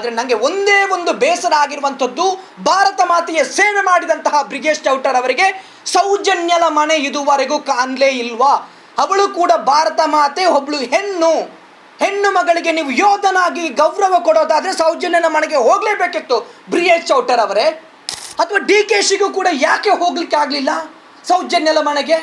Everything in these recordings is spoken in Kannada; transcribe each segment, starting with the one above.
ಆದ್ರೆ ನನಗೆ ಒಂದೇ ಒಂದು ಬೇಸರ ಆಗಿರುವಂಥದ್ದು ಭಾರತ ಮಾತೆಯ ಸೇವೆ ಮಾಡಿದಂತಹ ಬ್ರಿಗೇಶ್ ಚೌಟರ್ ಅವರಿಗೆ ಸೌಜನ್ಯಲ ಮನೆ ಇದುವರೆಗೂ ಕಾಣಲೇ ಇಲ್ವಾ? ಅವಳು ಕೂಡ ಭಾರತ ಮಾತೆ, ಒಬ್ಳು ಹೆಣ್ಣು. ಹೆಣ್ಣು ಮಗಳಿಗೆ ನೀವು ಯೋಧನಾಗಿ ಗೌರವ ಕೊಡೋದಾದರೆ ಸೌಜನ್ಯನ ಮನೆಗೆ ಹೋಗಲೇಬೇಕಿತ್ತು ಬ್ರಿಗೇಶ್ ಚೌಟರ್ ಅವರೇ. ಅಥವಾ ಡಿ ಕೆ ಶಿಗೂ ಕೂಡ ಯಾಕೆ ಹೋಗ್ಲಿಕ್ಕೆ ಆಗಲಿಲ್ಲ ಸೌಜನ್ಯಲ ಮನೆಗೆ?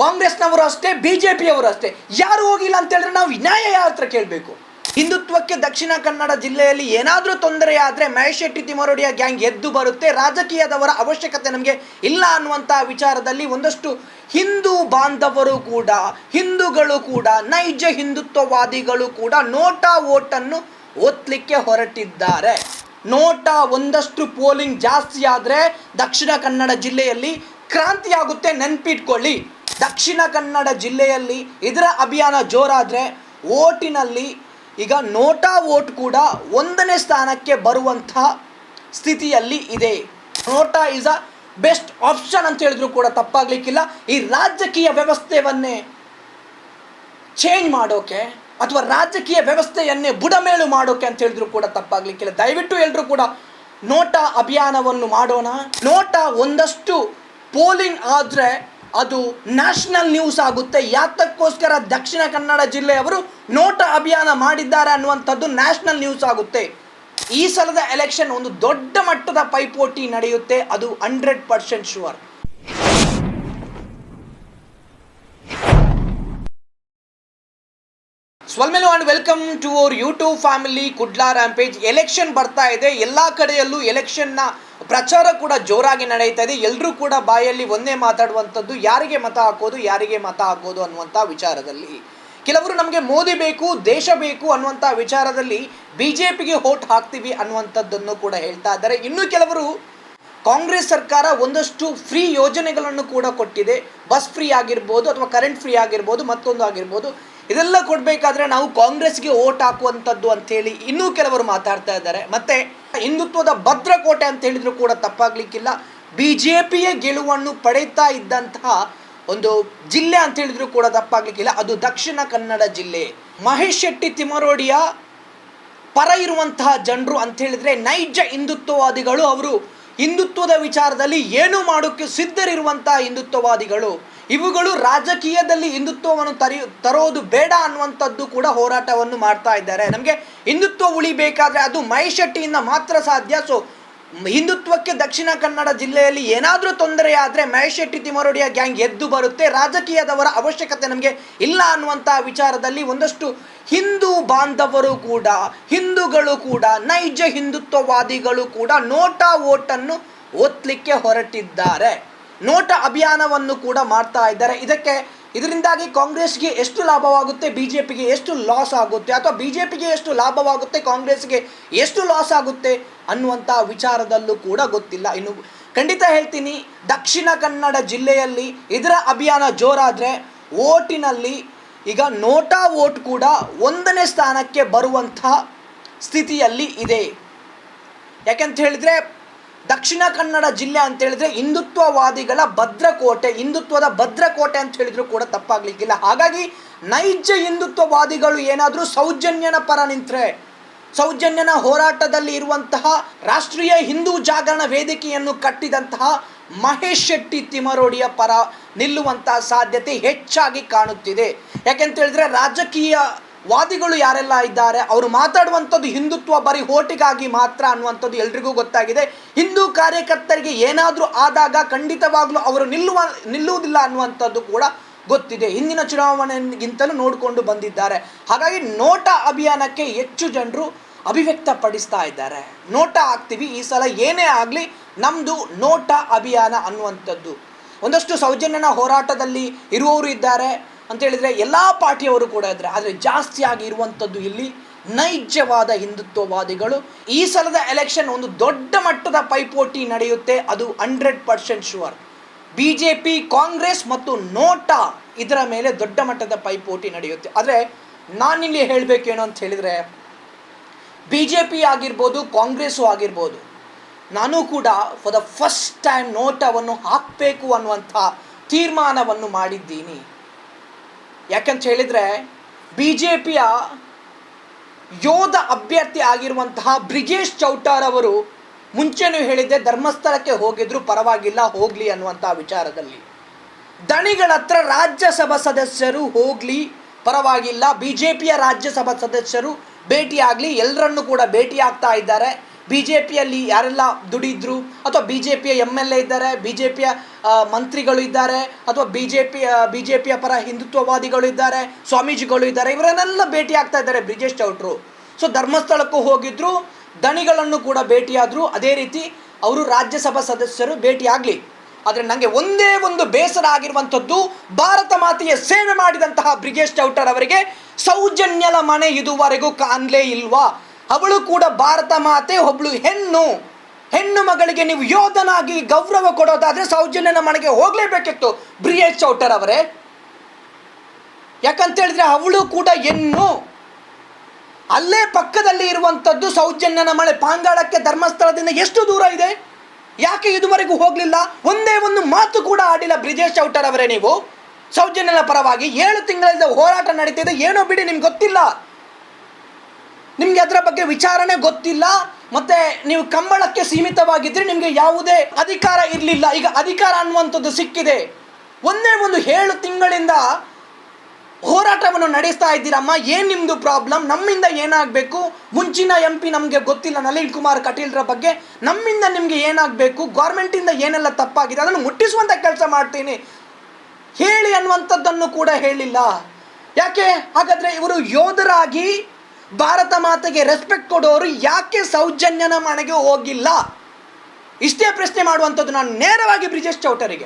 ಕಾಂಗ್ರೆಸ್ನವರು ಅಷ್ಟೇ ಬಿ ಜೆ ಪಿಯವರು ಅಷ್ಟೇ. ಯಾರು ಹೋಗಿಲ್ಲ ಅಂತೇಳಿದ್ರೆ ನಾವು ನ್ಯಾಯ ಯಾರ ಹತ್ರ ಕೇಳಬೇಕು. ಹಿಂದುತ್ವಕ್ಕೆ ದಕ್ಷಿಣ ಕನ್ನಡ ಜಿಲ್ಲೆಯಲ್ಲಿ ಏನಾದರೂ ತೊಂದರೆ ಆದರೆ ಮಹೇಶ್ ಶೆಟ್ಟಿ ತಿಮರೋಡಿಯ ಗ್ಯಾಂಗ್ ಎದ್ದು ಬರುತ್ತೆ. ರಾಜಕೀಯದವರ ಅವಶ್ಯಕತೆ ನಮಗೆ ಇಲ್ಲ ಅನ್ನುವಂಥ ವಿಚಾರದಲ್ಲಿ ಒಂದಷ್ಟು ಹಿಂದೂ ಬಾಂಧವರು ಕೂಡ, ಹಿಂದೂಗಳು ಕೂಡ, ನೈಜ ಹಿಂದುತ್ವವಾದಿಗಳು ಕೂಡ ನೋಟಾ ಓಟನ್ನು ಒತ್ತಲಿಕ್ಕೆ ಹೊರಟಿದ್ದಾರೆ. ನೋಟಾ ಒಂದಷ್ಟು ಪೋಲಿಂಗ್ ಜಾಸ್ತಿ ಆದರೆ ದಕ್ಷಿಣ ಕನ್ನಡ ಜಿಲ್ಲೆಯಲ್ಲಿ ಕ್ರಾಂತಿ ಆಗುತ್ತೆ. ನೆನ್ಪಿಟ್ಕೊಳ್ಳಿ. ದಕ್ಷಿಣ ಕನ್ನಡ ಜಿಲ್ಲೆಯಲ್ಲಿ ಇದರ ಅಭಿಯಾನ ಜೋರಾದರೆ ಓಟಿನಲ್ಲಿ ಈಗ ನೋಟಾ ವೋಟ್ ಕೂಡ ಒಂದನೇ ಸ್ಥಾನಕ್ಕೆ ಬರುವಂತಹ ಸ್ಥಿತಿಯಲ್ಲಿ ಇದೆ. NOTA is a best option ಅಂತ ಹೇಳಿದ್ರು ಕೂಡ ತಪ್ಪಾಗ್ಲಿಕ್ಕಿಲ್ಲ. ಈ ರಾಜಕೀಯ ವ್ಯವಸ್ಥೆಯನ್ನೇ ಚೇಂಜ್ ಮಾಡೋಕೆ ಅಥವಾ ರಾಜಕೀಯ ವ್ಯವಸ್ಥೆಯನ್ನೇ ಬುಡಮೇಲು ಮಾಡೋಕೆ ಅಂತ ಹೇಳಿದ್ರು ಕೂಡ ತಪ್ಪಾಗ್ಲಿಕ್ಕಿಲ್ಲ. ದಯವಿಟ್ಟು ಎಲ್ಲರೂ ಕೂಡ ನೋಟಾ ಅಭಿಯಾನವನ್ನು ಮಾಡೋಣ. ನೋಟಾ ಒಂದಷ್ಟು ಪೋಲಿಂಗ್ ಆದರೆ ಅದು ನ್ಯಾಷನಲ್ ನ್ಯೂಸ್ ಆಗುತ್ತೆ. ಯಾತಕ್ಕೋಸ್ಕರ ದಕ್ಷಿಣ ಕನ್ನಡ ಜಿಲ್ಲೆಯವರು ನೋಟ ಅಭಿಯಾನ ಮಾಡಿದ್ದಾರೆ ಅನ್ನುವಂಥದ್ದು ನ್ಯಾಷನಲ್ ನ್ಯೂಸ್ ಆಗುತ್ತೆ. ಈ ಸಲದ ಎಲೆಕ್ಷನ್ ಒಂದು ದೊಡ್ಡ ಮಟ್ಟದ ಪೈಪೋಟಿ ನಡೆಯುತ್ತೆ. ಅದು hundred percent sure ಸ್ವಾಲ್ಮೆಲು and welcome to our YouTube family Kudla rampage. Election ಬರ್ತಾ ಇದೆ. ಎಲ್ಲ ಕಡೆಯಲ್ಲೂ ಎಲೆಕ್ಷನ್ನ ಪ್ರಚಾರ ಕೂಡ ಜೋರಾಗಿ ನಡೆಯುತ್ತಾ ಇದೆ. ಎಲ್ಲರೂ ಕೂಡ ಬಾಯಲ್ಲಿ ಒಂದೇ ಮಾತಾಡುವಂಥದ್ದು, ಯಾರಿಗೆ ಮತ ಹಾಕೋದು, ಯಾರಿಗೆ ಮತ ಹಾಕೋದು ಅನ್ನುವಂಥ ವಿಚಾರದಲ್ಲಿ. ಕೆಲವರು ನಮಗೆ ಮೋದಿ ಬೇಕು, ದೇಶ ಬೇಕು ಅನ್ನುವಂಥ ವಿಚಾರದಲ್ಲಿ ಬಿ ಜೆ ಪಿಗೆ ಓಟ್ ಹಾಕ್ತೀವಿ ಅನ್ನುವಂಥದ್ದನ್ನು ಕೂಡ ಹೇಳ್ತಾ ಇದ್ದಾರೆ. ಇನ್ನು ಕೆಲವರು ಕಾಂಗ್ರೆಸ್ ಸರ್ಕಾರ ಒಂದಷ್ಟು ಫ್ರೀ ಯೋಜನೆಗಳನ್ನು ಕೂಡ ಕೊಟ್ಟಿದೆ. ಬಸ್ ಫ್ರೀ ಆಗಿರ್ಬೋದು ಅಥವಾ ಕರೆಂಟ್ ಫ್ರೀ ಆಗಿರ್ಬೋದು, ಮತ್ತೊಂದು ಆಗಿರ್ಬೋದು. ಇದೆಲ್ಲ ಕೊಡಬೇಕಾದ್ರೆ ನಾವು ಕಾಂಗ್ರೆಸ್ಗೆ ಓಟ್ ಹಾಕುವಂಥದ್ದು ಅಂಥೇಳಿ ಇನ್ನೂ ಕೆಲವರು ಮಾತಾಡ್ತಾ ಇದ್ದಾರೆ. ಮತ್ತೆ ಹಿಂದುತ್ವದ ಭದ್ರಕೋಟೆ ಅಂತ ಹೇಳಿದ್ರು ಕೂಡ ತಪ್ಪಾಗ್ಲಿಕ್ಕಿಲ್ಲ. ಬಿ ಜೆ ಪಿಯ ಗೆಲುವನ್ನು ಪಡೆಯುತ್ತಾ ಇದ್ದಂತಹ ಒಂದು ಜಿಲ್ಲೆ ಅಂತ ಹೇಳಿದ್ರು ಕೂಡ ತಪ್ಪಾಗ್ಲಿಕ್ಕಿಲ್ಲ. ಅದು ದಕ್ಷಿಣ ಕನ್ನಡ ಜಿಲ್ಲೆ. ಮಹೇಶ್ ಶೆಟ್ಟಿ ತಿಮರೋಡಿಯ ಪರ ಇರುವಂತಹ ಜನರು ಅಂತ ಹೇಳಿದ್ರೆ ನೈಜ ಹಿಂದುತ್ವವಾದಿಗಳು ಅವರು. ಹಿಂದುತ್ವದ ವಿಚಾರದಲ್ಲಿ ಏನು ಮಾಡೋಕ್ಕೆ ಸಿದ್ಧರಿರುವಂತಹ ಹಿಂದುತ್ವವಾದಿಗಳು. ಇವುಗಳು ರಾಜಕೀಯದಲ್ಲಿ ಹಿಂದುತ್ವವನ್ನು ತರಿ, ತರೋದು ಬೇಡ ಅನ್ನುವಂಥದ್ದು ಕೂಡ ಹೋರಾಟವನ್ನು ಮಾಡ್ತಾ ಇದ್ದಾರೆ. ನಮಗೆ ಹಿಂದುತ್ವ ಉಳಿಬೇಕಾದ್ರೆ ಅದು ಮೈಶೆಟ್ಟಿಯಿಂದ ಮಾತ್ರ ಸಾಧ್ಯ. ಸೊ ಹಿಂದುತ್ವಕ್ಕೆ ದಕ್ಷಿಣ ಕನ್ನಡ ಜಿಲ್ಲೆಯಲ್ಲಿ ಏನಾದರೂ ತೊಂದರೆ ಆದರೆ ಮಹೇಶೆಟ್ಟಿ ತಿಮರೋಡಿಯ ಗ್ಯಾಂಗ್ ಎದ್ದು ಬರುತ್ತೆ. ರಾಜಕೀಯದವರ ಅವಶ್ಯಕತೆ ನಮಗೆ ಇಲ್ಲ ಅನ್ನುವಂಥ ವಿಚಾರದಲ್ಲಿ ಒಂದಷ್ಟು ಹಿಂದೂ ಬಾಂಧವರು ಕೂಡ, ಹಿಂದೂಗಳು ಕೂಡ, ನೈಜ ಹಿಂದುತ್ವವಾದಿಗಳು ಕೂಡ ನೋಟಾ ಓಟನ್ನು ಒತ್ತಲಿಕ್ಕೆ ಹೊರಟಿದ್ದಾರೆ. ನೋಟ ಅಭಿಯಾನವನ್ನು ಕೂಡ ಮಾಡ್ತಾ ಇದ್ದಾರೆ. ಇದಕ್ಕೆ ಇದರಿಂದಾಗಿ ಕಾಂಗ್ರೆಸ್ಗೆ ಎಷ್ಟು ಲಾಭವಾಗುತ್ತೆ ಬಿ ಜೆ ಪಿಗೆ ಎಷ್ಟು ಲಾಸ್ ಆಗುತ್ತೆ, ಅಥವಾ ಬಿ ಜೆ ಪಿಗೆ ಎಷ್ಟು ಲಾಭವಾಗುತ್ತೆ, ಕಾಂಗ್ರೆಸ್ಗೆ ಎಷ್ಟು ಲಾಸ್ ಆಗುತ್ತೆ ಅನ್ನುವಂಥ ವಿಚಾರದಲ್ಲೂ ಕೂಡ ಗೊತ್ತಿಲ್ಲ. ಇನ್ನು ಖಂಡಿತ ಹೇಳ್ತೀನಿ, ದಕ್ಷಿಣ ಕನ್ನಡ ಜಿಲ್ಲೆಯಲ್ಲಿ ಇದರ ಅಭಿಯಾನ ಜೋರಾದರೆ ಓಟಿನಲ್ಲಿ ಈಗ ನೋಟಾ ಓಟ್ ಕೂಡ ಒಂದನೇ ಸ್ಥಾನಕ್ಕೆ ಬರುವಂಥ ಸ್ಥಿತಿಯಲ್ಲಿ ಇದೆ. ಯಾಕೆಂತ ಹೇಳಿದ್ರೆ ದಕ್ಷಿಣ ಕನ್ನಡ ಜಿಲ್ಲೆ ಅಂತ ಹೇಳಿದ್ರೆ ಹಿಂದುತ್ವವಾದಿಗಳ ಭದ್ರಕೋಟೆ, ಹಿಂದುತ್ವದ ಭದ್ರಕೋಟೆ ಅಂತ ಹೇಳಿದ್ರು ಕೂಡ ತಪ್ಪಾಗ್ಲಿಕ್ಕಿಲ್ಲ. ಹಾಗಾಗಿ ನೈಜ ಹಿಂದುತ್ವವಾದಿಗಳು ಏನಾದರೂ ಸೌಜನ್ಯನ ಪರ ನಿಂತರೆ, ಸೌಜನ್ಯನ ಹೋರಾಟದಲ್ಲಿ ಇರುವಂತಹ ರಾಷ್ಟ್ರೀಯ ಹಿಂದೂ ಜಾಗರಣ ವೇದಿಕೆಯನ್ನು ಕಟ್ಟಿದಂತಹ ಮಹೇಶ್ ಶೆಟ್ಟಿ ತಿಮರೋಡಿಯ ಪರ ನಿಲ್ಲುವಂತಹ ಸಾಧ್ಯತೆ ಹೆಚ್ಚಾಗಿ ಕಾಣುತ್ತಿದೆ. ಯಾಕೆಂತ ಹೇಳಿದ್ರೆ ರಾಜಕೀಯ ವಾದಿಗಳು ಯಾರೆಲ್ಲ ಇದ್ದಾರೆ, ಅವರು ಮಾತಾಡುವಂಥದ್ದು ಹಿಂದುತ್ವ ಬರೀ ಓಟಿಗಾಗಿ ಮಾತ್ರ ಅನ್ನುವಂಥದ್ದು ಎಲ್ರಿಗೂ ಗೊತ್ತಾಗಿದೆ. ಹಿಂದೂ ಕಾರ್ಯಕರ್ತರಿಗೆ ಏನಾದರೂ ಆದಾಗ ಖಂಡಿತವಾಗಲೂ ಅವರು ನಿಲ್ಲುವ, ನಿಲ್ಲುವುದಿಲ್ಲ ಅನ್ನುವಂಥದ್ದು ಕೂಡ ಗೊತ್ತಿದೆ. ಹಿಂದಿನ ಚುನಾವಣೆಗಿಂತಲೂ ನೋಡಿಕೊಂಡು ಬಂದಿದ್ದಾರೆ. ಹಾಗಾಗಿ ನೋಟ ಅಭಿಯಾನಕ್ಕೆ ಹೆಚ್ಚು ಜನರು ಅಭಿವ್ಯಕ್ತಪಡಿಸ್ತಾ ಇದ್ದಾರೆ. ನೋಟ ಆಗ್ತೀವಿ ಈ ಸಲ ಏನೇ ಆಗಲಿ ನಮ್ಮದು ನೋಟ ಅಭಿಯಾನ ಅನ್ನುವಂಥದ್ದು. ಒಂದಷ್ಟು ಸೌಜನ್ಯನ ಹೋರಾಟದಲ್ಲಿ ಇರುವವರು ಇದ್ದಾರೆ. ಅಂತ ಹೇಳಿದರೆ ಎಲ್ಲ ಪಾರ್ಟಿಯವರು ಕೂಡ ಇದ್ದಾರೆ ಆದರೆ ಜಾಸ್ತಿಯಾಗಿ ಇರುವಂಥದ್ದು ಇಲ್ಲಿ ನೈಜವಾದ ಹಿಂದುತ್ವವಾದಿಗಳು. ಈ ಸಲದ ಎಲೆಕ್ಷನ್ ಒಂದು ದೊಡ್ಡ ಮಟ್ಟದ ಪೈಪೋಟಿ ನಡೆಯುತ್ತೆ, ಅದು hundred percent sure B J P Congress ಮತ್ತು ನೋಟಾ ಇದರ ಮೇಲೆ ದೊಡ್ಡ ಮಟ್ಟದ ಪೈಪೋಟಿ ನಡೆಯುತ್ತೆ. ಆದರೆ ನಾನಿಲ್ಲಿ ಹೇಳಬೇಕೇನು ಅಂತ ಹೇಳಿದರೆ ಬಿ ಜೆ ಪಿ ಆಗಿರ್ಬೋದು ಕಾಂಗ್ರೆಸ್ಸು ಆಗಿರ್ಬೋದು, ನಾನು ಕೂಡ ಫಾರ್ ದ ಫಸ್ಟ್ ಟೈಮ್ ನೋಟವನ್ನು ಹಾಕಬೇಕು ಅನ್ನುವಂಥ ತೀರ್ಮಾನವನ್ನು ಮಾಡಿದ್ದೀನಿ. ಯಾಕಂತ ಹೇಳಿದರೆ ಬಿ ಜೆ ಪಿಯ ಯೋಧ ಅಭ್ಯರ್ಥಿ ಆಗಿರುವಂತಹ ಬ್ರಿಜೇಶ್ ಚೌಟಾರ್ ಅವರು ಮುಂಚೆನೂ ಹೇಳಿದ್ದೆ ಧರ್ಮಸ್ಥಳಕ್ಕೆ ಹೋಗಿದ್ರು, ಪರವಾಗಿಲ್ಲ, ಹೋಗಲಿ ಅನ್ನುವಂಥ ವಿಚಾರದಲ್ಲಿ. ದಣಿಗಳ ಹತ್ರ ರಾಜ್ಯಸಭಾ ಸದಸ್ಯರು ಹೋಗಲಿ, ಪರವಾಗಿಲ್ಲ ಬಿ ಜೆ ಪಿಯ ರಾಜ್ಯಸಭಾ ಸದಸ್ಯರು ಭೇಟಿಯಾಗಲಿ ಎಲ್ಲರನ್ನೂ ಕೂಡ ಭೇಟಿಯಾಗ್ತಾ ಇದ್ದಾರೆ. ಬಿ ಜೆ ಪಿಯಲ್ಲಿ ಯಾರೆಲ್ಲ ದುಡಿದ್ರು ಅಥವಾ ಬಿ ಜೆ ಪಿಯ ಎಂ ಎಲ್ ಎ ಇದ್ದಾರೆ ಬಿ ಜೆ ಪಿಯ ಮಂತ್ರಿಗಳು ಇದ್ದಾರೆ, ಅಥವಾ B J P B J ಪಿಯ ಪರ ಹಿಂದುತ್ವವಾದಿಗಳು ಇದ್ದಾರೆ, ಸ್ವಾಮೀಜಿಗಳು ಇದ್ದಾರೆ, ಇವರನ್ನೆಲ್ಲ ಭೇಟಿ ಆಗ್ತಾ ಇದ್ದಾರೆ ಬ್ರಿಜೇಶ್ ಚೌಟ್ರು. ಸೊ ಧರ್ಮಸ್ಥಳಕ್ಕೂ ಹೋಗಿದ್ರು, ದಣಿಗಳನ್ನು ಕೂಡ ಭೇಟಿಯಾದರು. ಅದೇ ರೀತಿ ಅವರು ರಾಜ್ಯಸಭಾ ಸದಸ್ಯರು ಭೇಟಿಯಾಗಲಿ. ಆದರೆ ನನಗೆ ಒಂದೇ ಒಂದು ಬೇಸರ ಆಗಿರುವಂಥದ್ದು, ಭಾರತ ಮಾತೆಯ ಸೇವೆ ಮಾಡಿದಂತಹ ಬ್ರಿಗೇಶ್ ಚೌಟರ್ ಅವರಿಗೆ ಸೌಜನ್ಯಲ ಮನೆ ಇದುವರೆಗೂ ಕಾಣಲೇ ಇಲ್ವಾ? ಅವಳು ಕೂಡ ಭಾರತ ಮಾತೆ, ಒಬ್ಳು ಹೆಣ್ಣು. ಹೆಣ್ಣು ಮಗಳಿಗೆ ನೀವು ಯೋಧನಾಗಿ ಗೌರವ ಕೊಡೋದಾದ್ರೆ ಸೌಜನ್ಯನ ಮನೆಗೆ ಹೋಗಲೇಬೇಕಿತ್ತು ಬ್ರಿಯೇಶ್ ಚೌಟರ್ ಅವರೇ. ಯಾಕಂತ ಹೇಳಿದ್ರೆ ಅವಳು ಕೂಡ ಹೆಣ್ಣು. ಅಲ್ಲೇ ಪಕ್ಕದಲ್ಲಿ ಇರುವಂಥದ್ದು ಸೌಜನ್ಯನ ಮಳೆ. ಪಾಂಗಾಳಕ್ಕೆ ಧರ್ಮಸ್ಥಳದಿಂದ ಎಷ್ಟು ದೂರ ಇದೆ? ಯಾಕೆ ಇದುವರೆಗೂ ಹೋಗಲಿಲ್ಲ? ಒಂದೇ ಒಂದು ಮಾತು ಕೂಡ ಆಡಿಲ್ಲ ಬ್ರಿಜೇಶ್ ಚೌಟರ್ ಅವರೇ ನೀವು. ಸೌಜನ್ಯನ ಪರವಾಗಿ ಏಳು ತಿಂಗಳಿಂದ ಹೋರಾಟ ನಡೀತಿದೆ. ಏನೋ ಬಿಡಿ, ನಿಮ್ಗೆ ಗೊತ್ತಿಲ್ಲ. ನಿಮ್ಗೆ ಅದರ ಬಗ್ಗೆ ವಿಚಾರಣೆ ಗೊತ್ತಿಲ್ಲ, ಮತ್ತೆ ನೀವು ಕಂಬಳಕ್ಕೆ ಸೀಮಿತವಾಗಿದ್ರೆ, ನಿಮಗೆ ಯಾವುದೇ ಅಧಿಕಾರ ಇರಲಿಲ್ಲ. ಈಗ ಅಧಿಕಾರ ಅನ್ನುವಂಥದ್ದು ಸಿಕ್ಕಿದೆ. ಒಂದೇ ಒಂದು ಏಳು ತಿಂಗಳಿಂದ ಹೋರಾಟವನ್ನು ನಡೆಸ್ತಾ ಇದ್ದೀರಮ್ಮ. ಏನು ನಿಮ್ಮದು ಪ್ರಾಬ್ಲಮ್ ನಮ್ಮಿಂದ ಏನಾಗಬೇಕು? ಮುಂಚಿನ ಎಂ ಪಿ ನಮಗೆ ಗೊತ್ತಿಲ್ಲ, ನಳಿನ್ ಕುಮಾರ್ ಕಟೀಲ್ರ ಬಗ್ಗೆ. ನಮ್ಮಿಂದ ನಿಮಗೆ ಏನಾಗಬೇಕು? ಗೌರ್ಮೆಂಟಿಂದ ಏನೆಲ್ಲ ತಪ್ಪಾಗಿದೆ? ಅದನ್ನು ಮುಟ್ಟಿಸುವಂಥ ಕೆಲಸ ಮಾಡ್ತೀನಿ. ಹೇಳಿ ಅನ್ನುವಂಥದ್ದನ್ನು ಕೂಡ ಹೇಳಿಲ್ಲ. ಯಾಕೆ? ಹಾಗಾದರೆ ಇವರು ಯೋಧರಾಗಿ ಭಾರತ ಮಾತೆಗೆ ರೆಸ್ಪೆಕ್ಟ್ ಕೊಡೋರು ಯಾಕೆ ಸೌಜನ್ಯನ ಮನೆಗೆ ಹೋಗಿಲ್ಲ? ಇಷ್ಟೇ ಪ್ರಶ್ನೆ ಮಾಡುವಂಥದ್ದು ನಾನು ನೇರವಾಗಿ ಬ್ರಿಜೇಶ್ ಚೌಟರಿಗೆ.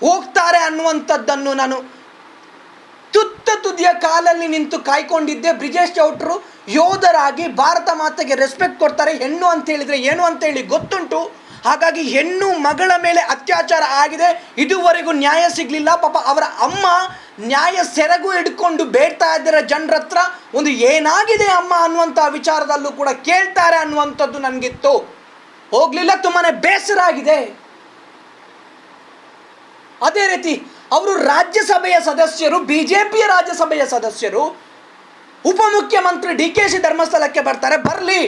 ಹೋಗ್ತಾರೆ ಅನ್ನುವಂಥದ್ದನ್ನು ನಾನು ತುತ್ತ ತುದಿಯ ಕಾಲಲ್ಲಿ ನಿಂತು ಕಾಯ್ಕೊಂಡಿದ್ದೆ. ಬ್ರಿಜೇಶ್ ಚೌಟ್ರು ಯೋಧರಾಗಿ ಭಾರತ ಮಾತೆಗೆ ರೆಸ್ಪೆಕ್ಟ್ ಕೊಡ್ತಾರೆ. ಹೆಣ್ಣು ಅಂತ ಹೇಳಿದರೆ ಏನು ಅಂತ ಹೇಳಿ ಗೊತ್ತುಂಟು? ಹಾಗಾಗಿ ಹೆಣ್ಣು ಮಗಳ ಮೇಲೆ ಅತ್ಯಾಚಾರ ಆಗಿದೆ. ಇದುವರೆಗೂ ನ್ಯಾಯ ಸಿಗಲಿಲ್ಲ. ಪಾಪ ಅವರ ಅಮ್ಮ ನ್ಯಾಯ ಸೆರಗು ಹಿಡ್ಕೊಂಡು ಬೇಡ್ತಾ ಇದ್ದಾರೆ ಜನರ ಹತ್ರ ಒಂದು ಏನಾಗಿದೆ ಅಮ್ಮ ಅನ್ನುವಂಥ ವಿಚಾರದಲ್ಲೂ ಕೂಡ ಕೇಳ್ತಾರೆ ಅನ್ನುವಂಥದ್ದು ನನಗಿತ್ತು. ಹೋಗಲಿಲ್ಲ ತುಂಬಾ ಬೇಸರ ಆಗಿದೆ ಅದೇ ರೀತಿ ಅವರು ರಾಜ್ಯಸಭೆಯ ಸದಸ್ಯರು ಬಿ ಜೆ ಪಿಯ ರಾಜ್ಯಸಭೆಯ ಸದಸ್ಯರು, ಉಪಮುಖ್ಯಮಂತ್ರಿ ಡಿ ಕೆ ಶಿ ಧರ್ಮಸ್ಥಳಕ್ಕೆ ಬರ್ತಾರೆ. ಬರಲಿ.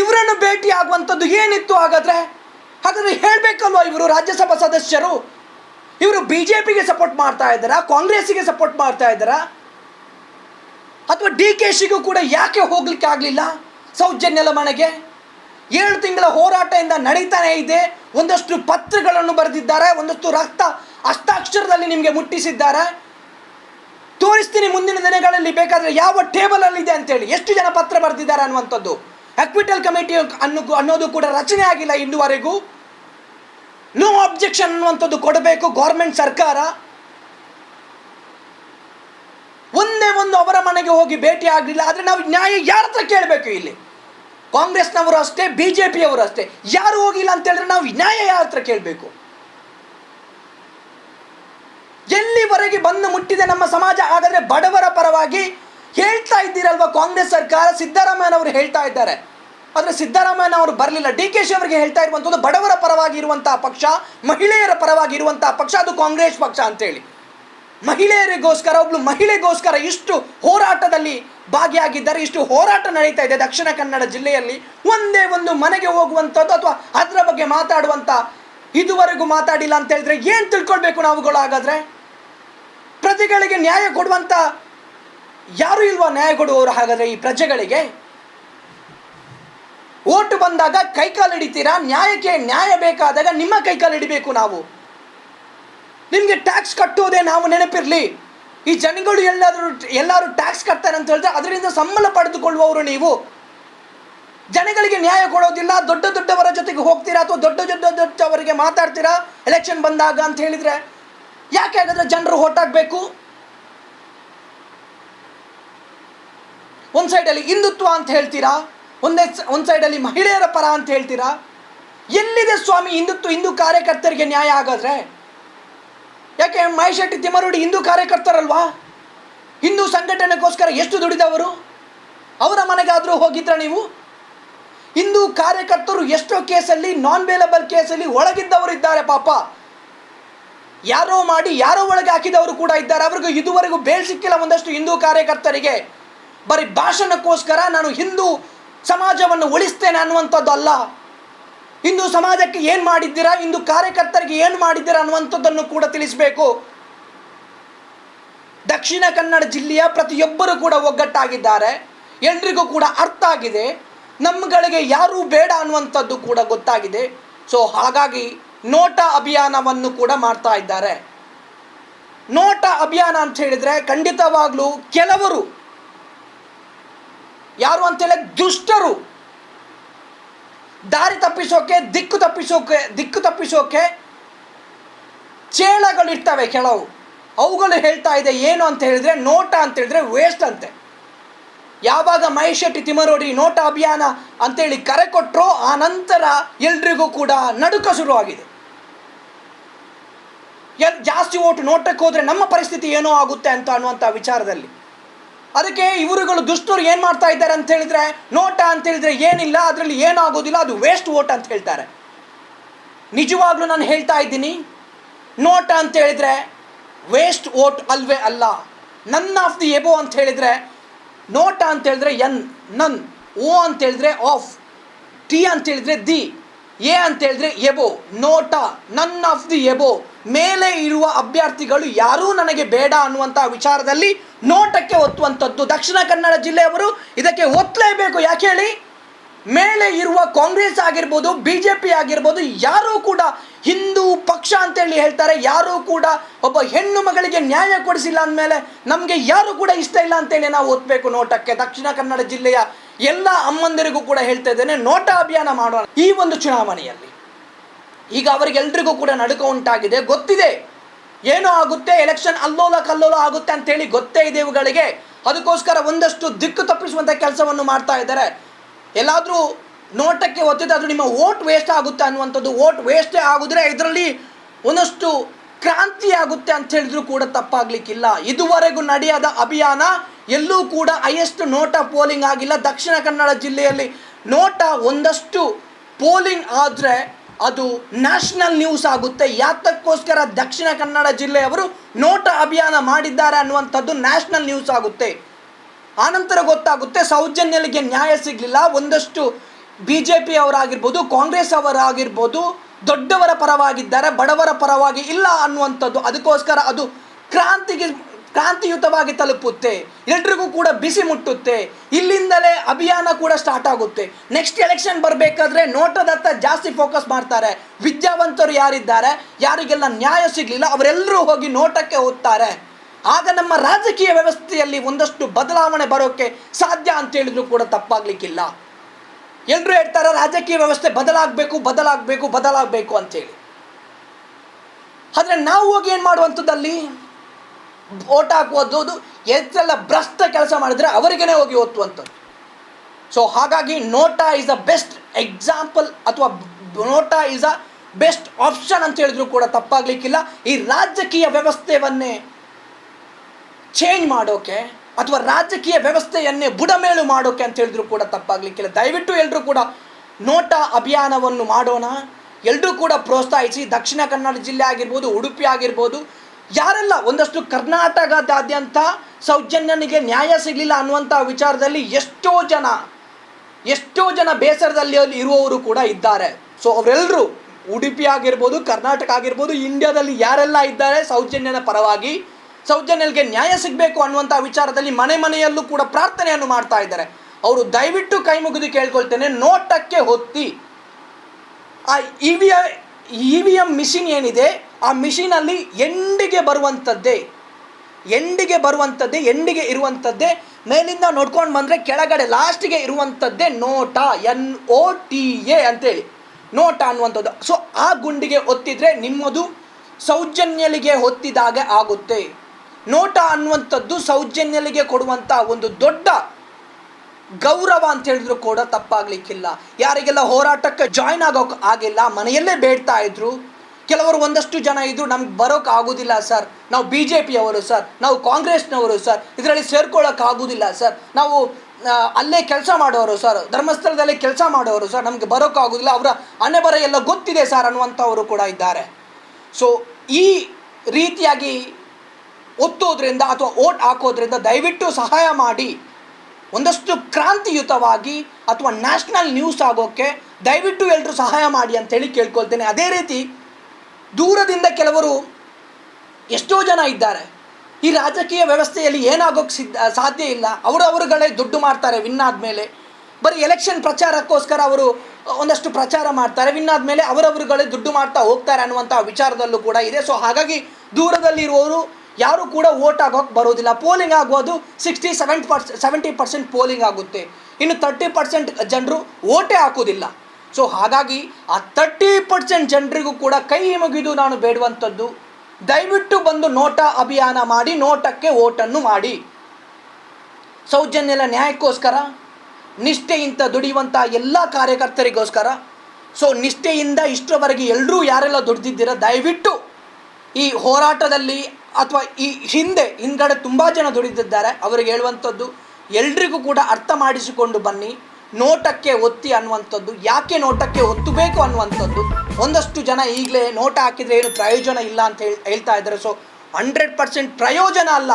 ಇವರನ್ನು ಭೇಟಿ ಆಗುವಂಥದ್ದು ಏನಿತ್ತು ಹಾಗಾದರೆ? ಹಾಗಾದ್ರೆ ಹೇಳಬೇಕಲ್ವ ಇವರು ರಾಜ್ಯಸಭಾ ಸದಸ್ಯರು? ಇವರು ಬಿ ಜೆ ಪಿಗೆ ಸಪೋರ್ಟ್ ಮಾಡ್ತಾ ಇದ್ದಾರಾ? ಕಾಂಗ್ರೆಸ್ಸಿಗೆ ಸಪೋರ್ಟ್ ಮಾಡ್ತಾ ಇದ್ದಾರಾ? ಅಥವಾ ಡಿ ಕೆ ಶಿಗೂ ಕೂಡ ಯಾಕೆ ಹೋಗ್ಲಿಕ್ಕೆ ಆಗಲಿಲ್ಲ ಸೌಜನ್ಯಲ ಮನೆಗೆ ಏಳು ತಿಂಗಳ ಹೋರಾಟದಿಂದ ನಡೀತಾನೆ ಇದೆ. ಒಂದಷ್ಟು ಪತ್ರಗಳನ್ನು ಬರೆದಿದ್ದಾರೆ, ಒಂದಷ್ಟು ರಕ್ತ ಹಸ್ತಾಕ್ಷರದಲ್ಲಿ ನಿಮಗೆ ಮುಟ್ಟಿಸಿದ್ದಾರೆ. ತೋರಿಸ್ತೀನಿ ಮುಂದಿನ ದಿನಗಳಲ್ಲಿ ಬೇಕಾದರೆ ಯಾವ ಟೇಬಲಲ್ಲಿದೆ ಅಂತೇಳಿ. ಎಷ್ಟು ಜನ ಪತ್ರ ಬರೆದಿದ್ದಾರೆ ಅನ್ನುವಂಥದ್ದು? ಅಕ್ವಿಟಲ್ ಕಮಿಟಿ ಅನ್ನು ಅನ್ನೋದು ಕೂಡ ರಚನೆ ಆಗಿಲ್ಲ ಇಂದುವರೆಗೂ. ನೋ ಅಬ್ಜೆಕ್ಷನ್ ಅನ್ನುವಂಥದ್ದು ಕೊಡಬೇಕು ಗೌರ್ಮೆಂಟ್ ಸರ್ಕಾರ. ಒಂದೇ ಒಂದು ಅವರ ಮನೆಗೆ ಹೋಗಿ ಭೇಟಿ ಆಗಲಿಲ್ಲ ಆದರೆ ನಾವು ನ್ಯಾಯ ಯಾರ ಹತ್ರ ಕೇಳಬೇಕು ಇಲ್ಲಿ? ಕಾಂಗ್ರೆಸ್ನವರು ಅಷ್ಟೇ ಬಿ ಜೆ ಪಿಯವರು ಅಷ್ಟೇ. ಯಾರು ಹೋಗಿಲ್ಲ ಅಂತ ಹೇಳಿದ್ರೆ ನಾವು ನ್ಯಾಯ ಯಾರ ಹತ್ರ ಕೇಳಬೇಕು? ಎಲ್ಲಿವರೆಗೆ ಬಂದು ಮುಟ್ಟಿದೆ ನಮ್ಮ ಸಮಾಜ? ಹಾಗಾದರೆ ಬಡವರ ಪರವಾಗಿ ಹೇಳ್ತಾ ಇದ್ದೀರಲ್ವಾ ಕಾಂಗ್ರೆಸ್ ಸರ್ಕಾರ? ಸಿದ್ದರಾಮಯ್ಯನವರು ಹೇಳ್ತಾ ಇದ್ದಾರೆ. ಆದರೆ ಸಿದ್ದರಾಮಯ್ಯ ಅವರು ಬರಲಿಲ್ಲ. ಡಿ ಕೆ ಶಿ ಅವರಿಗೆ ಹೇಳ್ತಾ ಇರುವಂಥದ್ದು ಬಡವರ ಪರವಾಗಿ ಇರುವಂತಹ ಪಕ್ಷ, ಮಹಿಳೆಯರ ಪರವಾಗಿ ಇರುವಂತಹ ಪಕ್ಷ, ಅದು ಕಾಂಗ್ರೆಸ್ ಪಕ್ಷ ಅಂತೇಳಿ. ಮಹಿಳೆಯರಿಗೋಸ್ಕರ, ಒಬ್ಳು ಮಹಿಳೆಗೋಸ್ಕರ ಇಷ್ಟು ಹೋರಾಟದಲ್ಲಿ ಭಾಗಿಯಾಗಿದ್ದಾರೆ, ಇಷ್ಟು ಹೋರಾಟ ನಡೀತಾ ಇದೆ ದಕ್ಷಿಣ ಕನ್ನಡ ಜಿಲ್ಲೆಯಲ್ಲಿ. ಒಂದೇ ಒಂದು ಮನೆಗೆ ಹೋಗುವಂಥದ್ದು ಅಥವಾ ಅದರ ಬಗ್ಗೆ ಮಾತಾಡುವಂಥ ಇದುವರೆಗೂ ಮಾತಾಡಿಲ್ಲ ಅಂತ ಹೇಳಿದ್ರೆ ಏನು ತಿಳ್ಕೊಳ್ಬೇಕು ನಾವುಗಳು ಪ್ರತಿಗಳಿಗೆ ನ್ಯಾಯ ಕೊಡುವಂಥ ಯಾರು ಇಲ್ವಾ ನ್ಯಾಯ ಕೊಡುವವರು ಹಾಗಾದರೆ ಈ ಪ್ರಜೆಗಳಿಗೆ? ಓಟು ಬಂದಾಗ ಕೈಕಾಲು ಹಿಡಿತೀರಾ? ನ್ಯಾಯಕ್ಕೆ ನ್ಯಾಯ ಬೇಕಾದಾಗ ನಿಮ್ಮ ಕೈಕಾಲು ಹಿಡಿಬೇಕು ನಾವು. ನಿಮಗೆ ಟ್ಯಾಕ್ಸ್ ಕಟ್ಟುವುದೇ ನಾವು ನೆನಪಿರಲಿ. ಈ ಜನಗಳು ಎಲ್ಲಾದರೂ, ಎಲ್ಲರೂ ಟ್ಯಾಕ್ಸ್ ಕಟ್ತಾರೆ ಅಂತ ಹೇಳಿದ್ರೆ ಅದರಿಂದ ಸಂಬಳ ಪಡೆದುಕೊಳ್ಳುವವರು ನೀವು. ಜನಗಳಿಗೆ ನ್ಯಾಯ ಕೊಡೋದಿಲ್ಲ, ದೊಡ್ಡ ದೊಡ್ಡವರ ಜೊತೆಗೆ ಹೋಗ್ತೀರಾ ಅಥವಾ ದೊಡ್ಡ ದೊಡ್ಡ ದೊಡ್ಡವರಿಗೆ ಮಾತಾಡ್ತೀರಾ? ಎಲೆಕ್ಷನ್ ಬಂದಾಗ ಅಂತ ಹೇಳಿದರೆ ಯಾಕೆ ಹಾಗಾದ್ರೆ ಜನರು ಹೊಟ್ಟಾಗಬೇಕು ಒಂದು ಸೈಡಲ್ಲಿ ಹಿಂದುತ್ವ ಅಂತ ಹೇಳ್ತೀರಾ? ಒಂದೇ ಒಂದು ಸೈಡಲ್ಲಿ ಮಹಿಳೆಯರ ಪರ ಅಂತ ಹೇಳ್ತೀರಾ? ಎಲ್ಲಿದೆ ಸ್ವಾಮಿ ಹಿಂದುತ್ವ ಹಿಂದೂ ಕಾರ್ಯಕರ್ತರಿಗೆ ನ್ಯಾಯ ಆಗಾದ್ರೆ ಯಾಕೆ ಮಹೇಶ್ ಶೆಟ್ಟಿ ತಿಮ್ಮರುಡಿ ಹಿಂದೂ ಕಾರ್ಯಕರ್ತರಲ್ವಾ? ಹಿಂದೂ ಸಂಘಟನೆಗೋಸ್ಕರ ಎಷ್ಟು ದುಡಿದವರು? ಅವರ ಮನೆಗಾದರೂ ಹೋಗಿದ್ರ ನೀವು? ಹಿಂದೂ ಕಾರ್ಯಕರ್ತರು ಎಷ್ಟೋ ಕೇಸಲ್ಲಿ ನಾನ್ ಬೇಲಬಲ್ ಕೇಸಲ್ಲಿ ಒಳಗಿದ್ದವರು ಇದ್ದಾರೆ ಪಾಪ. ಯಾರೋ ಮಾಡಿ ಯಾರೋ ಒಳಗೆ ಹಾಕಿದವರು ಕೂಡ ಇದ್ದಾರೆ. ಅವ್ರಿಗೂ ಇದುವರೆಗೂ ಬೇಲ್ ಸಿಕ್ಕಿಲ್ಲ ಒಂದಷ್ಟು ಹಿಂದೂ ಕಾರ್ಯಕರ್ತರಿಗೆ. ಬರೀ ಭಾಷಣಕ್ಕೋಸ್ಕರ ನಾನು ಹಿಂದೂ ಸಮಾಜವನ್ನು ಉಳಿಸ್ತೇನೆ ಅನ್ನುವಂಥದ್ದು ಅಲ್ಲ. ಹಿಂದೂ ಸಮಾಜಕ್ಕೆ ಏನು ಮಾಡಿದ್ದೀರಾ? ಹಿಂದೂ ಕಾರ್ಯಕರ್ತರಿಗೆ ಏನು ಮಾಡಿದ್ದೀರಾ ಅನ್ನುವಂಥದ್ದನ್ನು ಕೂಡ ತಿಳಿಸಬೇಕು. ದಕ್ಷಿಣ ಕನ್ನಡ ಜಿಲ್ಲೆಯ ಪ್ರತಿಯೊಬ್ಬರು ಕೂಡ ಒಗ್ಗಟ್ಟಾಗಿದ್ದಾರೆ. ಎಲ್ರಿಗೂ ಕೂಡ ಅರ್ಥ ಆಗಿದೆ. ನಮ್ಮಗಳಿಗೆ ಯಾರೂ ಬೇಡ ಅನ್ನುವಂಥದ್ದು ಕೂಡ ಗೊತ್ತಾಗಿದೆ. ಸೊ ಹಾಗಾಗಿ ನೋಟ ಅಭಿಯಾನವನ್ನು ಕೂಡ ಮಾಡ್ತಾ ಇದ್ದಾರೆ. ನೋಟ ಅಭಿಯಾನ ಅಂತ ಹೇಳಿದರೆ ಖಂಡಿತವಾಗಲೂ ಕೆಲವರು ಯಾರು ಅಂತೇಳಿ ದುಷ್ಟರು. ದಾರಿ ತಪ್ಪಿಸೋಕೆ, ದಿಕ್ಕು ತಪ್ಪಿಸೋಕೆ ದಿಕ್ಕು ತಪ್ಪಿಸೋಕೆ ಚೇಳಗಳಿರ್ತವೆ ಕೆಲವು. ಅವುಗಳು ಹೇಳ್ತಾ ಇದೆ, ಏನು ಅಂತ ಹೇಳಿದ್ರೆ ನೋಟ ಅಂತ ಹೇಳಿದ್ರೆ ವೇಸ್ಟ್ ಅಂತೆ. ಯಾವಾಗ ಮಹೇಶ್ ಶೆಟ್ಟಿ ತಿಮರೋಡಿ ನೋಟ ಅಭಿಯಾನ ಅಂತೇಳಿ ಕರೆ ಕೊಟ್ಟರು ಆ ನಂತರ ಎಲ್ರಿಗೂ ಕೂಡ ನಡುಕ ಶುರುವಾಗಿದೆ. ಜಾಸ್ತಿ ಓಟು ನೋಟಕ್ಕೆ ಹೋದರೆ ನಮ್ಮ ಪರಿಸ್ಥಿತಿ ಏನೋ ಆಗುತ್ತೆ ಅಂತ ಅನ್ನುವಂಥ ವಿಚಾರದಲ್ಲಿ. ಅದಕ್ಕೆ ಇವರುಗಳು ದುಷ್ಟರು ಏನು ಮಾಡ್ತಾ ಇದ್ದಾರೆ ಅಂತ ಹೇಳಿದ್ರೆ, ನೋಟ ಅಂತ ಹೇಳಿದ್ರೆ ಏನಿಲ್ಲ, ಅದರಲ್ಲಿ ಏನಾಗೋದಿಲ್ಲ, ಅದು ವೇಸ್ಟ್ ಓಟ್ ಅಂತ ಹೇಳ್ತಾರೆ. ನಿಜವಾಗ್ಲೂ ನಾನು ಹೇಳ್ತಾ ಇದ್ದೀನಿ, ನೋಟ ಅಂತ ಹೇಳಿದ್ರೆ ವೇಸ್ಟ್ ಓಟ್ ಅಲ್ವೇ ಅಲ್ಲ. ನನ್ ಆಫ್ ದಿ ಎಬೋ ಅಂತ ಹೇಳಿದ್ರೆ, ನೋಟ ಅಂತ ಹೇಳಿದ್ರೆ ಎನ್, ನನ್, ಓ ಅಂತ ಹೇಳಿದ್ರೆ ಆಫ್ ಟಿ ಅಂತ ಹೇಳಿದ್ರೆ ದಿ. ಎ ಅಂತ ಹೇಳಿದ್ರೆ ಎಬೋ, ನೋಟ ನನ್ ಆಫ್ ದಿ ಎಬೋ, ಮೇಲೆ ಇರುವ ಅಭ್ಯರ್ಥಿಗಳು ಯಾರೂ ನನಗೆ ಬೇಡ ಅನ್ನುವಂತಹ ವಿಚಾರದಲ್ಲಿ ನೋಟಕ್ಕೆ ಒತ್ತುವಂಥದ್ದು. ದಕ್ಷಿಣ ಕನ್ನಡ ಜಿಲ್ಲೆಯವರು ಇದಕ್ಕೆ ಒತ್ತಲೇಬೇಕು ಯಾಕೆ ಹೇಳಿ? ಮೇಲೆ ಇರುವ ಕಾಂಗ್ರೆಸ್ ಆಗಿರ್ಬೋದು ಬಿ ಜೆ ಪಿ ಆಗಿರ್ಬೋದು, ಯಾರೂ ಕೂಡ ಹಿಂದೂ ಪಕ್ಷ ಅಂತೇಳಿ ಹೇಳ್ತಾರೆ, ಯಾರೂ ಕೂಡ ಒಬ್ಬ ಹೆಣ್ಣು ಮಗಳಿಗೆ ನ್ಯಾಯ ಕೊಡಿಸಿಲ್ಲ ಅಂದಮೇಲೆ ನಮಗೆ ಯಾರು ಕೂಡ ಇಷ್ಟ ಇಲ್ಲ ಅಂತೇಳಿ ನಾವು ಓದಬೇಕು ನೋಟಕ್ಕೆ. ದಕ್ಷಿಣ ಕನ್ನಡ ಜಿಲ್ಲೆಯ ಎಲ್ಲ ಅಮ್ಮಂದಿರಿಗೂ ಕೂಡ ಹೇಳ್ತಾ ಇದ್ದೇನೆ, ನೋಟ ಅಭಿಯಾನ ಮಾಡೋಣ. ಈ ಒಂದು ಚುನಾವಣೆಯಲ್ಲಿ ಈಗ ಅವರಿಗೆಲ್ರಿಗೂ ಕೂಡ ನಡುಕ ಉಂಟಾಗಿದೆ, ಗೊತ್ತಿದೆ. ಏನೋ ಆಗುತ್ತೆ, ಎಲೆಕ್ಷನ್ ಅಲ್ಲೋಲ ಕಲ್ಲೋಲ ಆಗುತ್ತೆ ಅಂತೇಳಿ ಗೊತ್ತೇ ಇದೆ ಇವುಗಳಿಗೆ. ಅದಕ್ಕೋಸ್ಕರ ಒಂದಷ್ಟು ದಿಕ್ಕು ತಪ್ಪಿಸುವಂಥ ಕೆಲಸವನ್ನು ಮಾಡ್ತಾ ಇದ್ದಾರೆ. ಎಲ್ಲಾದರೂ ನೋಟಕ್ಕೆ ಒತ್ತಿದ್ರೆ ನಿಮ್ಮ ಓಟ್ ವೇಸ್ಟ್ ಆಗುತ್ತೆ ಅನ್ನುವಂಥದ್ದು ಓಟ್ ವೇಸ್ಟೇ ಆಗಿದ್ರೆ ಇದರಲ್ಲಿ ಒಂದಷ್ಟು ಕ್ರಾಂತಿ ಆಗುತ್ತೆ ಅಂತ ಹೇಳಿದ್ರು ಕೂಡ ತಪ್ಪಾಗ್ಲಿಕ್ಕಿಲ್ಲ. ಇದುವರೆಗೂ ನಡೆಯದ ಅಭಿಯಾನ ಎಲ್ಲೂ ಕೂಡ ಹೈಯೆಸ್ಟ್ ನೋಟ ಪೋಲಿಂಗ್ ಆಗಿಲ್ಲ. ದಕ್ಷಿಣ ಕನ್ನಡ ಜಿಲ್ಲೆಯಲ್ಲಿ ನೋಟ ಒಂದಷ್ಟು ಪೋಲಿಂಗ್ ಆದರೆ ಅದು ನ್ಯಾಷನಲ್ ನ್ಯೂಸ್ ಆಗುತ್ತೆ. ಯಾತಕ್ಕೋಸ್ಕರ ದಕ್ಷಿಣ ಕನ್ನಡ ಜಿಲ್ಲೆಯವರು ನೋಟ ಅಭಿಯಾನ ಮಾಡಿದ್ದಾರೆ ಅನ್ನುವಂಥದ್ದು ನ್ಯಾಷನಲ್ ನ್ಯೂಸ್ ಆಗುತ್ತೆ. ಆನಂತರ ಗೊತ್ತಾಗುತ್ತೆ ಸೌಜನ್ಯಲಿಗೆ ನ್ಯಾಯ ಸಿಗಲಿಲ್ಲ. ಒಂದಷ್ಟು ಬಿ ಜೆ ಪಿ ಅವರಾಗಿರ್ಬೋದು ಕಾಂಗ್ರೆಸ್ ಅವರಾಗಿರ್ಬೋದು ದೊಡ್ಡವರ ಪರವಾಗಿದ್ದಾರೆ ಬಡವರ ಪರವಾಗಿ ಇಲ್ಲ ಅನ್ನುವಂಥದ್ದು. ಅದಕ್ಕೋಸ್ಕರ ಅದು ಕ್ರಾಂತಿಗೆ ಕ್ರಾಂತಿಯುತವಾಗಿ ತಲುಪುತ್ತೆ. ಎಲ್ರಿಗೂ ಕೂಡ ಬಿಸಿ ಮುಟ್ಟುತ್ತೆ. ಇಲ್ಲಿಂದಲೇ ಅಭಿಯಾನ ಕೂಡ ಸ್ಟಾರ್ಟ್ ಆಗುತ್ತೆ. ನೆಕ್ಸ್ಟ್ ಎಲೆಕ್ಷನ್ ಬರಬೇಕಾದ್ರೆ ನೋಟದತ್ತ ಜಾಸ್ತಿ ಫೋಕಸ್ ಮಾಡ್ತಾರೆ. ವಿದ್ಯಾವಂತರು ಯಾರಿದ್ದಾರೆ? ಯಾರಿಗೆಲ್ಲ ನ್ಯಾಯ ಸಿಗಲಿಲ್ಲ? ಅವರೆಲ್ಲರೂ ಹೋಗಿ ನೋಟಕ್ಕೆ ಓದ್ತಾರೆ. ಆಗ ನಮ್ಮ ರಾಜಕೀಯ ವ್ಯವಸ್ಥೆಯಲ್ಲಿ ಒಂದಷ್ಟು ಬದಲಾವಣೆ ಬರೋಕ್ಕೆ ಸಾಧ್ಯ ಅಂತ ಹೇಳಿದ್ರು ಕೂಡ ತಪ್ಪಾಗ್ಲಿಕ್ಕಿಲ್ಲ. ಎಲ್ಲರೂ ಹೇಳ್ತಾರೆ, ರಾಜಕೀಯ ವ್ಯವಸ್ಥೆ ಬದಲಾಗಬೇಕು ಬದಲಾಗಬೇಕು ಬದಲಾಗಬೇಕು ಅಂತೇಳಿ. ಆದರೆ ನಾವು ಹೋಗಿ ಏನು ಮಾಡುವಂಥದ್ದಲ್ಲಿ? ಓಟ್ ಹಾಕುವುದು ಎಷ್ಟೆಲ್ಲ ಭ್ರಷ್ಟ ಕೆಲಸ ಮಾಡಿದ್ರೆ ಅವರಿಗೇ ಹೋಗಿ ಓದುವಂಥದ್ದು ಸೊ ಹಾಗಾಗಿ NOTA is a best example ಅಥವಾ NOTA is a best option ಅಂತ ಹೇಳಿದ್ರು ಕೂಡ ತಪ್ಪಾಗ್ಲಿಕ್ಕಿಲ್ಲ. ಈ ರಾಜಕೀಯ ವ್ಯವಸ್ಥೆಯನ್ನೇ ಚೇಂಜ್ ಮಾಡೋಕೆ ಅಥವಾ ರಾಜಕೀಯ ವ್ಯವಸ್ಥೆಯನ್ನೇ ಬುಡಮೇಲು ಮಾಡೋಕೆ ಅಂತ ಹೇಳಿದ್ರು ಕೂಡ ತಪ್ಪಾಗ್ಲಿಕ್ಕಿಲ್ಲ ದಯವಿಟ್ಟು ಎಲ್ಲರೂ ಕೂಡ ನೋಟಾ ಅಭಿಯಾನವನ್ನು ಮಾಡೋಣ. ಎಲ್ಲರೂ ಕೂಡ ಪ್ರೋತ್ಸಾಹಿಸಿ. ದಕ್ಷಿಣ ಕನ್ನಡ ಜಿಲ್ಲೆ ಆಗಿರ್ಬೋದು, ಉಡುಪಿ ಆಗಿರ್ಬೋದು, ಯಾರೆಲ್ಲ ಒಂದಷ್ಟು ಕರ್ನಾಟಕದಾದ್ಯಂತ ಸೌಜನ್ಯನಿಗೆ ನ್ಯಾಯ ಸಿಗಲಿಲ್ಲ ಅನ್ನುವಂಥ ವಿಚಾರದಲ್ಲಿ ಎಷ್ಟೋ ಜನ ಎಷ್ಟೋ ಜನ ಬೇಸರದಲ್ಲಿ ಇರುವವರು ಕೂಡ ಇದ್ದಾರೆ. ಸೊ ಅವರೆಲ್ಲರೂ ಉಡುಪಿ ಆಗಿರ್ಬೋದು, ಕರ್ನಾಟಕ ಆಗಿರ್ಬೋದು, ಇಂಡಿಯಾದಲ್ಲಿ ಯಾರೆಲ್ಲ ಇದ್ದಾರೆ ಸೌಜನ್ಯನ ಪರವಾಗಿ ಸೌಜನ್ಯನಿಗೆ ನ್ಯಾಯ ಸಿಗಬೇಕು ಅನ್ನುವಂಥ ವಿಚಾರದಲ್ಲಿ ಮನೆ ಮನೆಯಲ್ಲೂ ಕೂಡ ಪ್ರಾರ್ಥನೆಯನ್ನು ಮಾಡ್ತಾ ಇದ್ದಾರೆ. ಅವರು ದಯವಿಟ್ಟು ಕೈ ಮುಗಿದು ಕೇಳ್ಕೊಳ್ತೇನೆ, ನೋಟಕ್ಕೆ ಹೊತ್ತಿ ಆ E V E V M machine ಏನಿದೆ, ಆ ಮಿಷಿನಲ್ಲಿ ಎಂಡಿಗೆ ಬರುವಂಥದ್ದೇ ಎಂಡಿಗೆ ಬರುವಂಥದ್ದೇ, ಎಂಡಿಗೆ ಇರುವಂಥದ್ದೇ, ಮೇಲಿಂದ ನೋಡ್ಕೊಂಡು ಬಂದರೆ ಕೆಳಗಡೆ ಲಾಸ್ಟಿಗೆ ಇರುವಂಥದ್ದೇ ನೋಟ, ಎನ್ ಒ ಟಿ ಎ ಅಂತೇಳಿ. ನೋಟ ಅನ್ನುವಂಥದ್ದು. ಸೊ ಆ ಗುಂಡಿಗೆ ಒತ್ತಿದ್ರೆ ನಿಮ್ಮದು ಸೌಜನ್ಯಲಿಗೆ ಹೊತ್ತಿದಾಗ ಆಗುತ್ತೆ. ನೋಟ ಅನ್ನುವಂಥದ್ದು ಸೌಜನ್ಯಲಿಗೆ ಕೊಡುವಂಥ ಒಂದು ದೊಡ್ಡ ಗೌರವ ಅಂತ ಹೇಳಿದ್ರು ಕೂಡ ತಪ್ಪಾಗ್ಲಿಕ್ಕಿಲ್ಲ. ಯಾರಿಗೆಲ್ಲ ಹೋರಾಟಕ್ಕೆ ಜಾಯ್ನ್ ಆಗೋಕೆ ಆಗಿಲ್ಲ, ಮನೆಯಲ್ಲೇ ಬೇಡ್ತಾ ಇದ್ರು, ಕೆಲವರು ಒಂದಷ್ಟು ಜನ ಇದ್ರು, ನಮ್ಗೆ ಬರೋಕೆ ಆಗೋದಿಲ್ಲ ಸರ್. ನಾವು ಬಿ ಜೆ ಪಿಯವರು ಸರ್, ನಾವು ಕಾಂಗ್ರೆಸ್ನವರು ಸರ್, ಇದರಲ್ಲಿ ಸೇರ್ಕೊಳ್ಳೋಕೆ ಆಗೋದಿಲ್ಲ ಸರ್. ನಾವು ಅಲ್ಲೇ ಕೆಲಸ ಮಾಡೋರು ಸರ್, ಧರ್ಮಸ್ಥಳದಲ್ಲೇ ಕೆಲಸ ಮಾಡೋರು ಸರ್, ನಮಗೆ ಆಗೋದಿಲ್ಲ. ಅವರ ಬರ ಎಲ್ಲ ಗೊತ್ತಿದೆ ಸರ್ ಅನ್ನುವಂಥವರು ಕೂಡ ಇದ್ದಾರೆ. ಸೊ ಈ ರೀತಿಯಾಗಿ ಒತ್ತೋದ್ರಿಂದ ಅಥವಾ ಓಟ್ ಹಾಕೋದ್ರಿಂದ ದಯವಿಟ್ಟು ಸಹಾಯ ಮಾಡಿ. ಒಂದಷ್ಟು ಕ್ರಾಂತಿಯುತವಾಗಿ ಅಥವಾ ನ್ಯಾಷನಲ್ ನ್ಯೂಸ್ ಆಗೋಕ್ಕೆ ದಯವಿಟ್ಟು ಎಲ್ಲರೂ ಸಹಾಯ ಮಾಡಿ ಅಂತೇಳಿ ಕೇಳ್ಕೊಳ್ತೇನೆ. ಅದೇ ರೀತಿ ದೂರದಿಂದ ಕೆಲವರು ಎಷ್ಟೋ ಜನ ಇದ್ದಾರೆ. ಈ ರಾಜಕೀಯ ವ್ಯವಸ್ಥೆಯಲ್ಲಿ ಏನಾಗೋಕ್ಕೆ ಸಿದ್ಧ, ಸಾಧ್ಯ ಇಲ್ಲ. ಅವರವರುಗಳೇ ದುಡ್ಡು ಮಾಡ್ತಾರೆ, ವಿನ್ ಆದಮೇಲೆ. ಬರೀ ಎಲೆಕ್ಷನ್ ಪ್ರಚಾರಕ್ಕೋಸ್ಕರ ಅವರು ಒಂದಷ್ಟು ಪ್ರಚಾರ ಮಾಡ್ತಾರೆ, ವಿನ್ ಆದಮೇಲೆ ಅವರವರುಗಳೇ ದುಡ್ಡು ಮಾಡ್ತಾ ಹೋಗ್ತಾರೆ ಅನ್ನುವಂಥ ವಿಚಾರದಲ್ಲೂ ಕೂಡ ಇದೆ. ಸೊ ಹಾಗಾಗಿ ದೂರದಲ್ಲಿರುವವರು ಯಾರು ಕೂಡ ವೋಟ್ ಆಗೋಕ್ಕೆ ಬರೋದಿಲ್ಲ. ಪೋಲಿಂಗ್ ಆಗೋದು sixty seventy percent seventy percent polling ಆಗುತ್ತೆ. ಇನ್ನು ತರ್ಟಿ ಪರ್ಸೆಂಟ್ ಜನರು ವೋಟೇ ಹಾಕೋದಿಲ್ಲ. ಸೊ ಹಾಗಾಗಿ ಆ ತರ್ಟಿ ಪರ್ಸೆಂಟ್ ಜನರಿಗೂ ಕೂಡ ಕೈ ಮುಗಿದು ನಾನು ಬೇಡುವಂಥದ್ದು, ದಯವಿಟ್ಟು ಬಂದು ನೋಟ ಅಭಿಯಾನ ಮಾಡಿ, ನೋಟಕ್ಕೆ ಓಟನ್ನು ಮಾಡಿ. ಸೌಜನ್ಯದ ನ್ಯಾಯಕ್ಕೋಸ್ಕರ, ನಿಷ್ಠೆಯಿಂದ ದುಡಿಯುವಂಥ ಎಲ್ಲ ಕಾರ್ಯಕರ್ತರಿಗೋಸ್ಕರ ಸೊ ನಿಷ್ಠೆಯಿಂದ ಇಷ್ಟರವರೆಗೆ ಎಲ್ಲರೂ ಯಾರೆಲ್ಲ ದುಡಿದಿದ್ದೀರ, ದಯವಿಟ್ಟು ಈ ಹೋರಾಟದಲ್ಲಿ ಅಥವಾ ಈ ಹಿಂದೆ, ಹಿಂದ್ಗಡೆ ತುಂಬ ಜನ ದುಡಿದಿದ್ದಾರೆ. ಅವರಿಗೆ ಹೇಳುವಂಥದ್ದು, ಎಲ್ರಿಗೂ ಕೂಡ ಅರ್ಥ ಮಾಡಿಸಿಕೊಂಡು ಬನ್ನಿ. ನೋಟಕ್ಕೆ ಒತ್ತಿ ಅನ್ನುವಂಥದ್ದು, ಯಾಕೆ ನೋಟಕ್ಕೆ ಒತ್ತಬೇಕು ಅನ್ನುವಂಥದ್ದು. ಒಂದಷ್ಟು ಜನ ಈಗಲೇ ನೋಟ ಹಾಕಿದರೆ ಏನು ಪ್ರಯೋಜನ ಇಲ್ಲ ಅಂತ ಹೇಳಿ, ಹೇಳ್ತಾ ಇದ್ದಾರೆ. ಸೊ ಹಂಡ್ರೆಡ್ ಪರ್ಸೆಂಟ್ ಪ್ರಯೋಜನ ಅಲ್ಲ.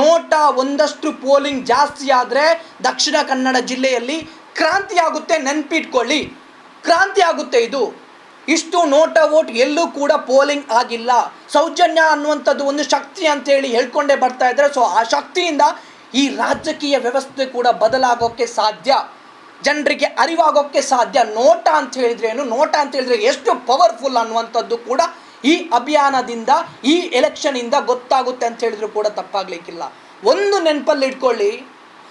ನೋಟ ಒಂದಷ್ಟು ಪೋಲಿಂಗ್ ಜಾಸ್ತಿ ಆದರೆ ದಕ್ಷಿಣ ಕನ್ನಡ ಜಿಲ್ಲೆಯಲ್ಲಿ ಕ್ರಾಂತಿ ಆಗುತ್ತೆ ನೆನ್ಪಿಟ್ಕೊಳ್ಳಿ. ಕ್ರಾಂತಿ ಆಗುತ್ತೆ ಇದು. ಇಷ್ಟು ನೋಟ ವೋಟ್ ಎಲ್ಲೂ ಕೂಡ ಪೋಲಿಂಗ್ ಆಗಿಲ್ಲ. ಸೌಜನ್ಯ ಅನ್ನುವಂಥದ್ದು ಒಂದು ಶಕ್ತಿ ಅಂತೇಳಿ ಹೇಳ್ಕೊಂಡೇ ಬರ್ತಾ ಇದ್ದಾರೆ ಸೊ ಆ ಶಕ್ತಿಯಿಂದ ಈ ರಾಜಕೀಯ ವ್ಯವಸ್ಥೆ ಕೂಡ ಬದಲಾಗೋಕ್ಕೆ ಸಾಧ್ಯ. ಜನರಿಗೆ ಅರಿವಾಗೋಕ್ಕೆ ಸಾಧ್ಯ. ನೋಟ ಅಂತ ಹೇಳಿದ್ರೇನು? ನೋಟ ಅಂತ ಹೇಳಿದ್ರೆ ಎಷ್ಟು ಪವರ್ಫುಲ್ ಅನ್ನುವಂಥದ್ದು ಕೂಡ ಈ ಅಭಿಯಾನದಿಂದ, ಈ ಎಲೆಕ್ಷನಿಂದ ಗೊತ್ತಾಗುತ್ತೆ ಅಂತ ಹೇಳಿದ್ರು ಕೂಡ ತಪ್ಪಾಗ್ಲಿಕ್ಕಿಲ್ಲ. ಒಂದು ನೆನಪಲ್ಲಿ ಇಟ್ಕೊಳ್ಳಿ.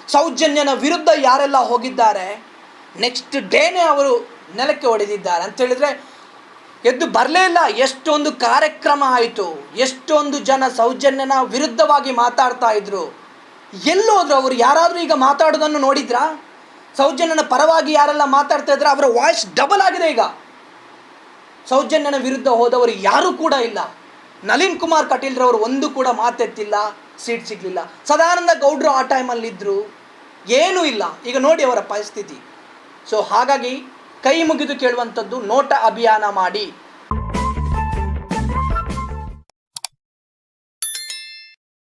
ಸೌಜನ್ಯನ ವಿರುದ್ಧ ಯಾರೆಲ್ಲ ಹೋಗಿದ್ದಾರೆ? ನೆಕ್ಸ್ಟ್ ಡೇನೇ ಅವರು ನೆಲಕ್ಕೆ ಹೊಡೆದಿದ್ದಾರೆ. ಅಂತ ಹೇಳಿದ್ರೆ ಎದ್ದು ಬರಲೇ ಇಲ್ಲ. ಎಷ್ಟೊಂದು ಕಾರ್ಯಕ್ರಮ ಆಯಿತು. ಎಷ್ಟೊಂದು ಜನ ಸೌಜನ್ಯನ ವಿರುದ್ಧವಾಗಿ ಮಾತಾಡ್ತಾ ಇದ್ರು. ಎಲ್ಲೋದ್ರು ಅವರು ಯಾರಾದರೂ ಈಗ ಮಾತಾಡೋದನ್ನು ನೋಡಿದ್ರಾ? ಸೌಜನ್ಯನ ಪರವಾಗಿ ಯಾರೆಲ್ಲ ಮಾತಾಡ್ತಾ ಇದ್ರೆ? ಅವರ ವಾಯ್ಸ್ ಡಬಲ್ ಆಗಿದೆ ಈಗ. ಸೌಜನ್ಯನ ವಿರುದ್ಧ ಹೋದವರು ಯಾರೂ ಕೂಡ ಇಲ್ಲ. ನಳಿನ್ ಕುಮಾರ್ ಕಟೀಲ್ರವರು ಒಂದು ಕೂಡ ಮಾತೆತ್ತಿಲ್ಲ, ಸೀಟ್ ಸಿಗಲಿಲ್ಲ. ಸದಾನಂದ ಗೌಡ್ರು ಆ ಟೈಮಲ್ಲಿದ್ದರು ಏನೂ ಇಲ್ಲ. ಈಗ ನೋಡಿ ಅವರ ಪರಿಸ್ಥಿತಿ. ಸೊ ಹಾಗಾಗಿ ಕೈ ಮುಗಿದು ಕೇಳುವಂಥದ್ದು ನೋಟ ಅಭಿಯಾನ ಮಾಡಿ.